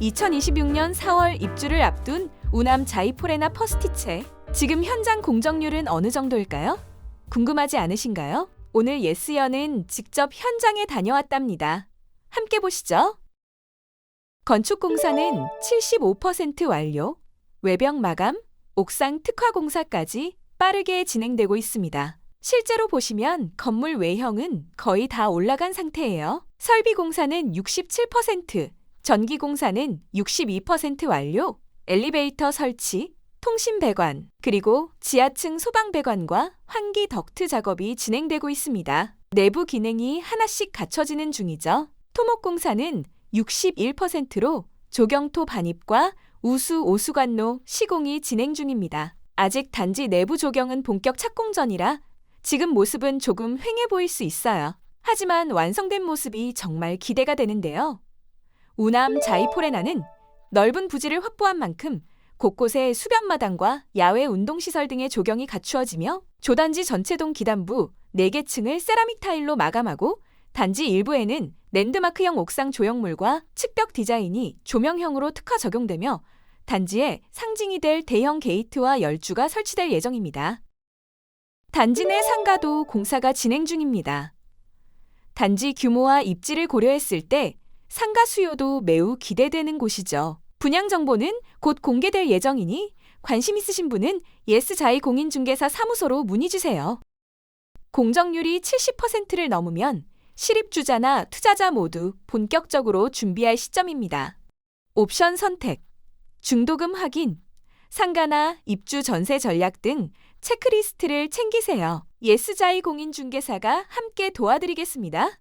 2026년 4월 입주를 앞둔 우남 자이포레나 퍼스티체. 지금 현장 공정률은 어느 정도일까요? 궁금하지 않으신가요? 오늘 예스연은 직접 현장에 다녀왔답니다. 함께 보시죠. 건축 공사는 75% 완료, 외벽 마감, 옥상 특화 공사까지 빠르게 진행되고 있습니다. 실제로 보시면 건물 외형은 거의 다 올라간 상태예요. 설비 공사는 67%, 전기 공사는 62% 완료, 엘리베이터 설치, 통신 배관, 그리고 지하층 소방 배관과 환기 덕트 작업이 진행되고 있습니다. 내부 기능이 하나씩 갖춰지는 중이죠. 토목 공사는 61%로 조경토 반입과 우수 오수관로 시공이 진행 중입니다. 아직 단지 내부 조경은 본격 착공 전이라 지금 모습은 조금 휑해 보일 수 있어요. 하지만 완성된 모습이 정말 기대가 되는데요. 우남 자이포레나는 넓은 부지를 확보한 만큼 곳곳에 수변마당과 야외 운동시설 등의 조경이 갖추어지며 조단지 전체동 기단부 4개 층을 세라믹 타일로 마감하고 단지 일부에는 랜드마크형 옥상 조형물과 측벽 디자인이 조명형으로 특화 적용되며 단지에 상징이 될 대형 게이트와 열주가 설치될 예정입니다. 단지 내 상가도 공사가 진행 중입니다. 단지 규모와 입지를 고려했을 때 상가 수요도 매우 기대되는 곳이죠. 분양 정보는 곧 공개될 예정이니 관심 있으신 분은 예스자이 공인중개사 사무소로 문의 주세요. 공정률이 70%를 넘으면 실입주자나 투자자 모두 본격적으로 준비할 시점입니다. 옵션 선택, 중도금 확인, 상가나 입주 전세 전략 등 체크리스트를 챙기세요. 예스자이 공인중개사가 함께 도와드리겠습니다.